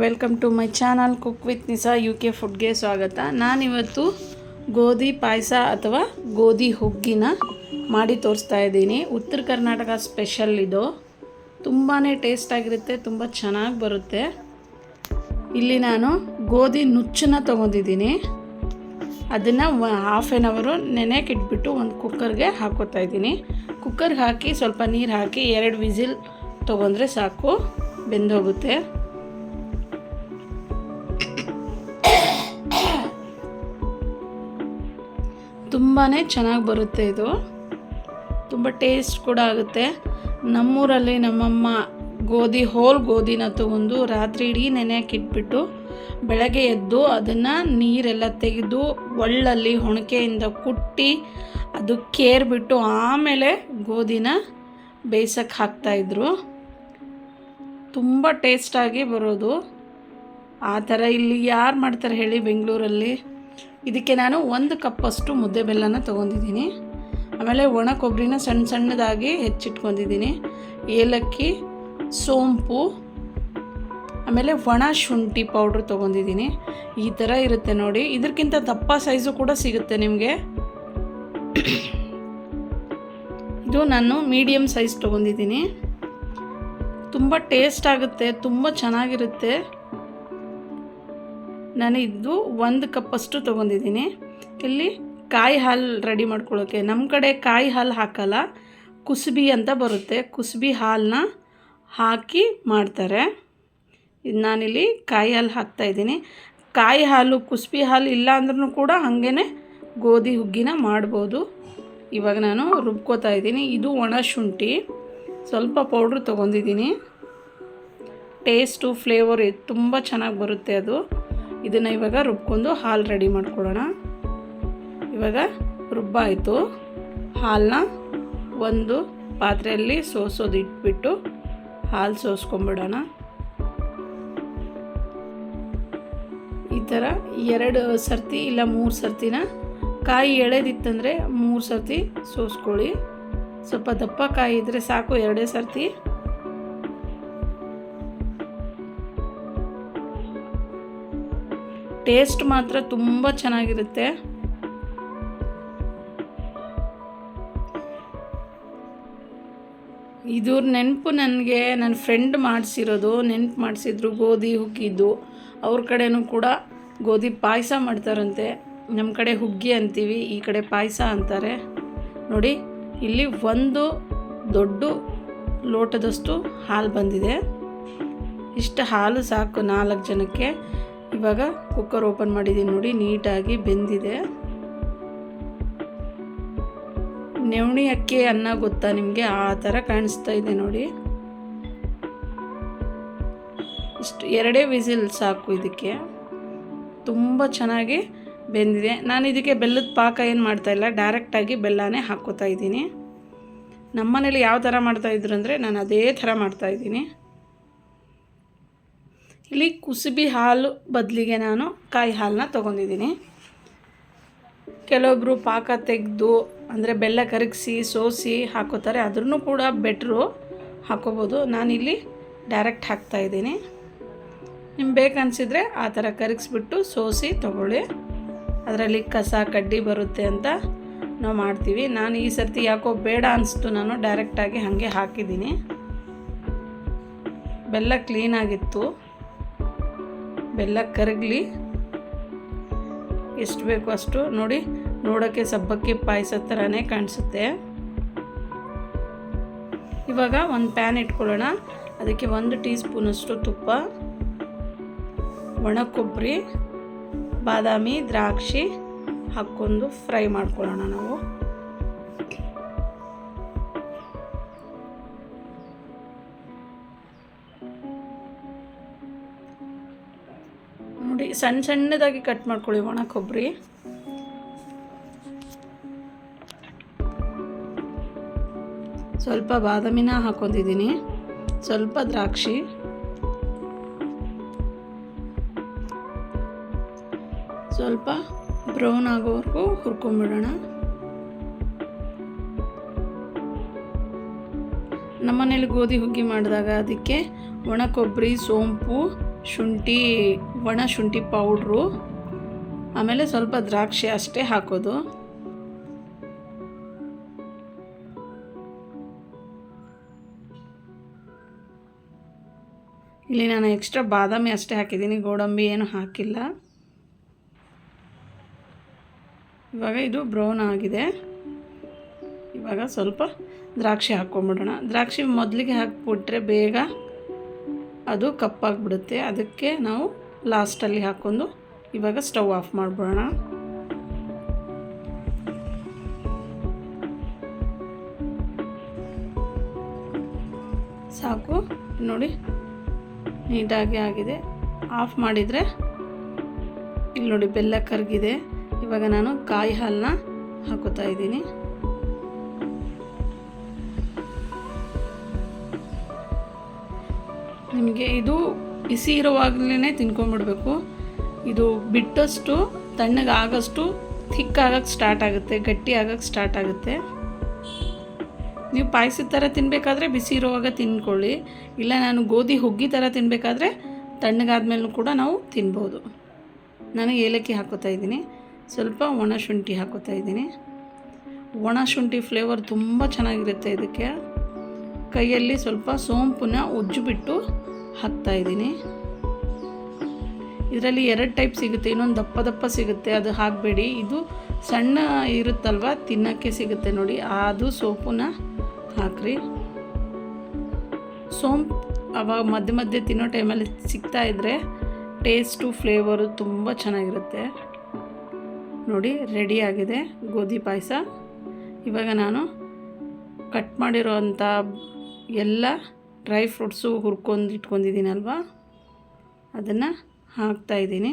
Welcome to my channel cook with Nisa U K ಫುಡ್ಗೆ ಸ್ವಾಗತ. ನಾನಿವತ್ತು ಗೋಧಿ ಪಾಯಸ ಅಥವಾ ಗೋಧಿ ಹುಗ್ಗಿನ ಮಾಡಿ ತೋರಿಸ್ತಾ ಇದ್ದೀನಿ. ಉತ್ತರ ಕರ್ನಾಟಕ ಸ್ಪೆಷಲ್ ಇದು. ತುಂಬಾ ಟೇಸ್ಟ್ ಆಗಿರುತ್ತೆ, ತುಂಬ ಚೆನ್ನಾಗಿ ಬರುತ್ತೆ. ಇಲ್ಲಿ ನಾನು ಗೋಧಿ ನುಚ್ಚನ್ನ ತೊಗೊಂಡಿದ್ದೀನಿ. ಅದನ್ನು ಹಾಫ್ ಆನ್ ಅವರು ನೆನೆಯಕ್ಕೆ ಇಟ್ಬಿಟ್ಟು ಒಂದು ಕುಕ್ಕರ್ಗೆ ಹಾಕೋತಾ ಇದ್ದೀನಿ. ಕುಕ್ಕರ್ಗೆ ಹಾಕಿ ಸ್ವಲ್ಪ ನೀರು ಹಾಕಿ ಎರಡು ವಿಸಿಲ್ ತೊಗೊಂಡ್ರೆ ಸಾಕು, ಬೆಂದೋಗುತ್ತೆ. ತುಂಬಾ ಚೆನ್ನಾಗಿ ಬರುತ್ತೆ ಇದು. ತುಂಬ ಟೇಸ್ಟ್ ಕೂಡ ಆಗುತ್ತೆ. ನಮ್ಮೂರಲ್ಲಿ ನಮ್ಮಮ್ಮ ಗೋಧಿ ಹೋಲ್ ಗೋಧಿನ ತಗೊಂಡು ರಾತ್ರಿ ಇಡೀ ನೆನೆಯಕ್ಕೆ ಇಟ್ಬಿಟ್ಟು ಬೆಳಗ್ಗೆ ಎದ್ದು ಅದನ್ನು ನೀರೆಲ್ಲ ತೆಗೆದು ಒಳ್ಳಲ್ಲಿ ಹೊಣಕೆಯಿಂದ ಕುಟ್ಟಿ ಅದು ಕೇರ್ಬಿಟ್ಟು ಆಮೇಲೆ ಗೋಧಿನ ಬೇಯಿಸೋಕ್ಕೆ ಹಾಕ್ತಾಯಿದ್ರು ತುಂಬ ಟೇಸ್ಟಾಗಿ ಬರೋದು. ಆ ಥರ ಇಲ್ಲಿ ಯಾರು ಮಾಡ್ತಾರೆ ಹೇಳಿ ಬೆಂಗಳೂರಲ್ಲಿ? ಇದಕ್ಕೆ ನಾನು ಒಂದು ಕಪ್ಪಷ್ಟು ಮುದ್ದೆ ಬೆಲ್ಲನ ತೊಗೊಂಡಿದ್ದೀನಿ. ಆಮೇಲೆ ಒಣ ಕೊಬ್ಬರಿನ ಸಣ್ಣ ಸಣ್ಣದಾಗಿ ಹೆಚ್ಚಿಟ್ಕೊಂಡಿದ್ದೀನಿ. ಏಲಕ್ಕಿ, ಸೋಂಪು, ಆಮೇಲೆ ಒಣ ಶುಂಠಿ ಪೌಡ್ರ್ ತೊಗೊಂಡಿದ್ದೀನಿ. ಈ ಥರ ಇರುತ್ತೆ ನೋಡಿ. ಇದಕ್ಕಿಂತ ದಪ್ಪ ಸೈಜು ಕೂಡ ಸಿಗುತ್ತೆ ನಿಮಗೆ. ಇದು ನಾನು ಮೀಡಿಯಮ್ ಸೈಜ್ ತೊಗೊಂಡಿದ್ದೀನಿ. ತುಂಬ ಟೇಸ್ಟ್ ಆಗುತ್ತೆ, ತುಂಬ ಚೆನ್ನಾಗಿರುತ್ತೆ. ನಾನು ಇದು ಒಂದು ಕಪ್ಪಷ್ಟು ತೊಗೊಂಡಿದ್ದೀನಿ. ಇಲ್ಲಿ ಕಾಯಿ ಹಾಲು ರೆಡಿ ಮಾಡ್ಕೊಳ್ಳೋಕ್ಕೆ ನಮ್ಮ ಕಡೆ ಕಾಯಿ ಹಾಲು ಹಾಕಲ್ಲ, ಕುಸುಬಿ ಅಂತ ಬರುತ್ತೆ. ಕುಸುಬಿ ಹಾಲನ್ನ ಹಾಕಿ ಮಾಡ್ತಾರೆ. ಇದು ನಾನಿಲ್ಲಿ ಕಾಯಿ ಹಾಲು ಹಾಕ್ತಾಯಿದ್ದೀನಿ ಕಾಯಿ ಹಾಲು, ಕುಸುಬಿ ಹಾಲು ಇಲ್ಲ ಅಂದ್ರೂ ಕೂಡ ಹಾಗೇ ಗೋಧಿ ಹುಗ್ಗಿನ ಮಾಡ್ಬೋದು. ಇವಾಗ ನಾನು ರುಬ್ಕೋತಾ ಇದ್ದೀನಿ. ಇದು ಒಣ ಶುಂಠಿ. ಸ್ವಲ್ಪ ಪೌಡ್ರ್ ತೊಗೊಂಡಿದ್ದೀನಿ. ಟೇಸ್ಟು, ಫ್ಲೇವರ್ ತುಂಬ ಚೆನ್ನಾಗಿ ಬರುತ್ತೆ ಅದು. ಇದನ್ನು ಇವಾಗ ರುಬ್ಕೊಂಡು ಹಾಲು ರೆಡಿ ಮಾಡ್ಕೊಳ್ಳೋಣ. ಇವಾಗ ರುಬ್ಬಾಯಿತು. ಹಾಲನ್ನ ಒಂದು ಪಾತ್ರೆಯಲ್ಲಿ ಸೋಸೋದು ಇಟ್ಬಿಟ್ಟು ಹಾಲು ಸೋಸ್ಕೊಂಬಿಡೋಣ. ಈ ಥರ ಎರಡು ಸರ್ತಿ ಇಲ್ಲ ಮೂರು ಸರ್ತಿನ ಕಾಯಿ ಎಳೆದಿತ್ತಂದರೆ ಮೂರು ಸರ್ತಿ ಸೋಸ್ಕೊಳ್ಳಿ. ಸ್ವಲ್ಪ ದಪ್ಪ ಕಾಯಿ ಇದ್ದರೆ ಸಾಕು, ಎರಡೇ ಸರ್ತಿ. ಟೇಸ್ಟ್ ಮಾತ್ರ ತುಂಬ ಚೆನ್ನಾಗಿರುತ್ತೆ. ಇದು ನೆನಪು ನನಗೆ ನನ್ನ ಫ್ರೆಂಡ್ ಮಾಡಿಸಿರೋದು, ನೆನಪು ಮಾಡಿಸಿದ್ರು ಗೋಧಿ ಹುಗ್ಗಿದ್ದು ಅವ್ರ ಕಡೆನೂ ಕೂಡ ಗೋಧಿ ಪಾಯಸ ಮಾಡ್ತಾರಂತೆ. ನಮ್ಮ ಕಡೆ ಹುಗ್ಗಿ ಅಂತೀವಿ, ಈ ಕಡೆ ಪಾಯಸ ಅಂತಾರೆ. ನೋಡಿ, ಇಲ್ಲಿ ಒಂದು ದೊಡ್ಡ ಲೋಟದಷ್ಟು ಹಾಲು ಬಂದಿದೆ. ಇಷ್ಟು ಹಾಲು ಸಾಕು ನಾಲ್ಕು ಜನಕ್ಕೆ. ಇವಾಗ ಕುಕ್ಕರ್ ಓಪನ್ ಮಾಡಿದ್ದೀನಿ ನೋಡಿ, ನೀಟಾಗಿ ಬೆಂದಿದೆ. ನೆವಣಿ ಅಕ್ಕಿ, ಅನ್ನ ಗೊತ್ತಾ ನಿಮಗೆ? ಆ ಥರ ಕಾಣಿಸ್ತಾ ಇದೆ ನೋಡಿ. ಇಷ್ಟು ಎರಡೇ ವಿಸಿಲ್ ಸಾಕು ಇದಕ್ಕೆ. ತುಂಬ ಚೆನ್ನಾಗಿ ಬೆಂದಿದೆ. ನಾನು ಇದಕ್ಕೆ ಬೆಲ್ಲದ ಪಾಕ ಏನು ಮಾಡ್ತಾಯಿಲ್ಲ ಡೈರೆಕ್ಟಾಗಿ ಬೆಲ್ಲನೇ ಹಾಕ್ಕೋತಾ ಇದ್ದೀನಿ. ನಮ್ಮನೇಲಿ ಯಾವ ಥರ ಮಾಡ್ತಾಯಿದ್ರು ಅಂದರೆ, ನಾನು ಅದೇ ಥರ ಮಾಡ್ತಾಯಿದ್ದೀನಿ ಇಲ್ಲಿ ಕುಸುಬಿ ಹಾಲು ಬದಲಿಗೆ ನಾನು ಕಾಯಿ ಹಾಲನ್ನ ತೊಗೊಂಡಿದ್ದೀನಿ. ಕೆಲವೊಬ್ಬರು ಪಾಕ ತೆಗೆದು, ಅಂದರೆ ಬೆಲ್ಲ ಕರಗಿಸಿ, ಸೋಸಿ ಹಾಕೋತಾರೆ. ಅದ್ರೂ ಕೂಡ ಬೆಟ್ರು ಹಾಕೋಬೋದು. ನಾನಿಲ್ಲಿ ಡೈರೆಕ್ಟ್ ಹಾಕ್ತಾಯಿದ್ದೀನಿ ನಿಮ್ಗೆ ಬೇಕನ್ಸಿದ್ರೆ ಆ ಥರ ಕರಗಿಸ್ಬಿಟ್ಟು ಸೋಸಿ ತೊಗೊಳ್ಳಿ. ಅದರಲ್ಲಿ ಕಸ, ಕಡ್ಡಿ ಬರುತ್ತೆ ಅಂತ ನಾವು ಮಾಡ್ತೀವಿ. ನಾನು ಈ ಸರ್ತಿ ಯಾಕೋ ಬೇಡ ಅನಿಸ್ತು. ನಾನು ಡೈರೆಕ್ಟಾಗಿ ಹಾಗೆ ಹಾಕಿದ್ದೀನಿ. ಬೆಲ್ಲ ಕ್ಲೀನಾಗಿತ್ತು ಬೆಲ್ಲ ಕರಗಲಿ. ಎಷ್ಟು ಬೇಕು ಅಷ್ಟು ನೋಡಿ ನೋಡೋಕ್ಕೆ ಸಬ್ಬಕ್ಕಿ ಪಾಯಸ ಥರನೇ ಕಾಣಿಸುತ್ತೆ. ಇವಾಗ ಒಂದು ಪ್ಯಾನ್ ಇಟ್ಕೊಳ್ಳೋಣ. ಅದಕ್ಕೆ ಒಂದು ಟೀ ಸ್ಪೂನಷ್ಟು ತುಪ್ಪ ಒಣ ಕೊಬ್ಬರಿ ಬಾದಾಮಿ, ದ್ರಾಕ್ಷಿ ಹಾಕ್ಕೊಂಡು ಫ್ರೈ ಮಾಡ್ಕೊಳ್ಳೋಣ ನಾವು. ಸಣ್ಣ ಸಣ್ಣದಾಗಿ ಕಟ್ ಮಾಡ್ಕೊಳ್ಳಿ ಒಣ ಕೊಬ್ಬರಿ. ಸ್ವಲ್ಪ ಬಾದಾಮಿನ ಹಾಕೊಂಡಿದ್ದೀನಿ. ಸ್ವಲ್ಪ ದ್ರಾಕ್ಷಿ. ಸ್ವಲ್ಪ ಬ್ರೌನ್ ಆಗೋವರೆಗೂ ಹುರ್ಕೊಂಬಿಡೋಣ. ನಮ್ಮನೇಲಿ ಗೋಧಿ ಹುಗ್ಗಿ ಮಾಡಿದಾಗ ಅದಕ್ಕೆ ಒಣ ಕೊಬ್ಬರಿ, ಸೋಂಪು ಶುಂಠಿ, ಒಣ ಶುಂಠಿ ಪೌಡ್ರು, ಆಮೇಲೆ ಸ್ವಲ್ಪ ದ್ರಾಕ್ಷಿ ಅಷ್ಟೇ ಹಾಕೋದು. ಇಲ್ಲಿ ನಾನು ಎಕ್ಸ್ಟ್ರಾ ಬಾದಾಮಿ ಅಷ್ಟೇ ಹಾಕಿದ್ದೀನಿ, ಗೋಡಂಬಿ ಏನು ಹಾಕಿಲ್ಲ. ಇವಾಗ ಇದು ಬ್ರೌನ್ ಆಗಿದೆ. ಇವಾಗ ಸ್ವಲ್ಪ ದ್ರಾಕ್ಷಿ ಹಾಕ್ಕೊಂಬಿಡೋಣ. ದ್ರಾಕ್ಷಿ ಮೊದಲಿಗೆ ಹಾಕಿಬಿಟ್ರೆ ಬೇಗ ಅದು ಕಪ್ಪಾಗಿಬಿಡುತ್ತೆ. ಅದಕ್ಕೆ ನಾವು ಲಾಸ್ಟಲ್ಲಿ ಹಾಕ್ಕೊಂಡು ಇವಾಗ ಸ್ಟವ್ ಆಫ್ ಮಾಡಿಬಿಡೋಣ. ಸಾಕು. ನೋಡಿ, ನೀಟಾಗಿ ಆಗಿದೆ. ಆಫ್ ಮಾಡಿದರೆ ಇಲ್ಲಿ ನೋಡಿ ಬೆಲ್ಲ ಕರಗಿದೆ. ಇವಾಗ ನಾನು ಕಾಯಿ ಹಾಲನ್ನ ಹಾಕೋತಾ ಇದ್ದೀನಿ. ನಿಮಗೆ ಇದು ಬಿಸಿ ಇರುವಾಗಲೇ ತಿನ್ಕೊಂಡ್ಬಿಡ್ಬೇಕು ಇದು ಬಿಟ್ಟಷ್ಟು, ತಣ್ಣಗಾಗಷ್ಟು ಥಿಕ್ ಆಗೋಕ್ಕೆ ಸ್ಟಾರ್ಟ್ ಆಗುತ್ತೆ ಗಟ್ಟಿ ಆಗೋಕ್ಕೆ ಸ್ಟಾರ್ಟ್ ಆಗುತ್ತೆ. ನೀವು ಪಾಯಸದ ಥರ ತಿನ್ನಬೇಕಾದ್ರೆ ಬಿಸಿ ಇರುವಾಗ ತಿನ್ಕೊಳ್ಳಿ. ಇಲ್ಲ ನಾನು ಗೋಧಿ, ಹುಗ್ಗಿ ಥರ ತಿನ್ನಬೇಕಾದ್ರೆ ತಣ್ಣಗಾದ್ಮೇಲೂ ಕೂಡ ನಾವು ತಿನ್ಬೋದು. ನಾನು ಏಲಕ್ಕಿ ಹಾಕೋತಾ ಇದ್ದೀನಿ. ಸ್ವಲ್ಪ ಒಣ ಶುಂಠಿ ಹಾಕೋತಾ ಇದ್ದೀನಿ. ಒಣ ಶುಂಠಿ ಫ್ಲೇವರ್ ತುಂಬ ಚೆನ್ನಾಗಿರುತ್ತೆ ಇದಕ್ಕೆ. ಕೈಯಲ್ಲಿ ಸ್ವಲ್ಪ ಸೋಂಪನ್ನ ಉಜ್ಜಿಬಿಟ್ಟು ಹಾಕ್ತಾ ಇದ್ದೀನಿ. ಇದರಲ್ಲಿ ಎರಡು ಟೈಪ್ ಸಿಗುತ್ತೆ, ಇನ್ನೊಂದು ದಪ್ಪ ದಪ್ಪ ಸಿಗುತ್ತೆ, ಅದು ಹಾಕಬೇಡಿ. ಇದು ಸಣ್ಣ ಇರುತ್ತಲ್ವ, ತಿನ್ನೋಕ್ಕೆ ಸಿಗುತ್ತೆ ನೋಡಿ. ಅದು ಸೋಪನ್ನ ಹಾಕ್ರಿ. ಸೋಂಪು ಅವಾಗ ಮಧ್ಯೆ ಮಧ್ಯೆ ತಿನ್ನೋ ಟೈಮಲ್ಲಿ ಸಿಗ್ತಾ ಇದ್ದರೆ ಟೇಸ್ಟು, ಫ್ಲೇವರು ತುಂಬ ಚೆನ್ನಾಗಿರುತ್ತೆ. ನೋಡಿ, ರೆಡಿ ಆಗಿದೆ ಗೋಧಿ ಪಾಯಸ. ಇವಾಗ ನಾನು ಕಟ್ ಮಾಡಿರೋ ಅಂಥ ಎಲ್ಲ ಡ್ರೈ ಫ್ರೂಟ್ಸು ಹುರ್ಕೊಂಡು ಇಟ್ಕೊಂಡಿದ್ದೀನಲ್ವ? ಅದನ್ನು ಹಾಕ್ತಾಯಿದ್ದೀನಿ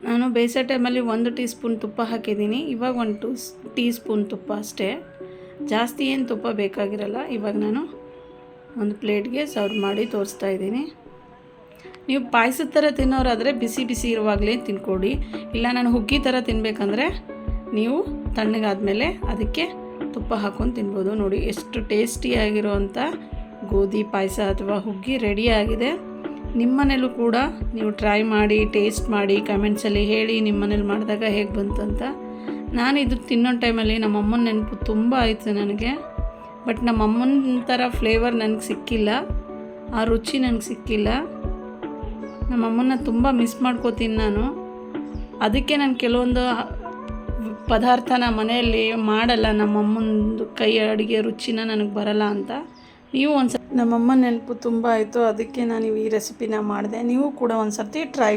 ನಾನು ಬೇಸೋ ಟೈಮಲ್ಲಿ ಒಂದು ಟೀ ಸ್ಪೂನ್ ತುಪ್ಪ ಹಾಕಿದ್ದೀನಿ. ಇವಾಗ ಒಂದು ಟೂ ಟೀ ಸ್ಪೂನ್ ತುಪ್ಪ ಅಷ್ಟೇ. ಜಾಸ್ತಿ ಏನು ತುಪ್ಪ ಬೇಕಾಗಿರಲ್ಲ, ಇವಾಗ ನಾನು ಒಂದು ಪ್ಲೇಟ್ಗೆ ಸರ್ವ್ ಮಾಡಿ ತೋರಿಸ್ತಾ ಇದ್ದೀನಿ. ನೀವು ಪಾಯಸದ ಥರ ತಿನ್ನೋರಾದರೆ ಬಿಸಿ ಬಿಸಿ ಇರುವಾಗಲೇ ತಿನ್ಕೊಡಿ. ಇಲ್ಲ ನಾನು ಹುಗ್ಗಿ ಥರ ತಿನ್ನಬೇಕಂದ್ರೆ ನೀವು ತಣ್ಣಗಾದ ಮೇಲೆ ಅದಕ್ಕೆ ತುಪ್ಪ ಹಾಕ್ಕೊಂಡು ತಿನ್ಬೋದು. ನೋಡಿ, ಎಷ್ಟು ಟೇಸ್ಟಿಯಾಗಿರುವಂಥ ಗೋಧಿ ಪಾಯಸ ಅಥವಾ ಹುಗ್ಗಿ ರೆಡಿಯಾಗಿದೆ ನಿಮ್ಮನೇಲೂ ಕೂಡ ನೀವು ಟ್ರೈ ಮಾಡಿ ಟೇಸ್ಟ್ ಮಾಡಿ ಕಮೆಂಟ್ಸಲ್ಲಿ ಹೇಳಿ ನಿಮ್ಮನೇಲಿ ಮಾಡಿದಾಗ ಹೇಗೆ ಬಂತು ಅಂತ. ನಾನು ಇದು ತಿನ್ನೋ ಟೈಮಲ್ಲಿ ನಮ್ಮ ಅಮ್ಮನ ನೆನಪು ತುಂಬ ಆಯಿತು ನನಗೆ. ಬಟ್ ನಮ್ಮ ಅಮ್ಮನ ಥರ ಫ್ಲೇವರ್ ನನಗೆ ಸಿಕ್ಕಿಲ್ಲ. ಆ ರುಚಿ ನನಗೆ ಸಿಕ್ಕಿಲ್ಲ. ನಮ್ಮಮ್ಮನ ತುಂಬ ಮಿಸ್ ಮಾಡ್ಕೋತೀನಿ ನಾನು. ಅದಕ್ಕೆ ನಾನು ಕೆಲವೊಂದು ಪದಾರ್ಥನ ಮನೆಯಲ್ಲಿ ಮಾಡಲ್ಲ, ನಮ್ಮ ಅಮ್ಮಂದು ಕೈ ಅಡುಗೆ ರುಚಿನ ನನಗೆ ಬರಲ್ಲ ಅಂತ. ನೀವು ಒಂದು ನಮ್ಮಮ್ಮ ನೆನಪು ತುಂಬ ಆಯಿತು, ಅದಕ್ಕೆ ನಾನು ಈ ರೆಸಿಪಿನ ಮಾಡಿದೆ. ನೀವು ಕೂಡ ಒಂದು ಸರ್ತಿ ಟ್ರೈ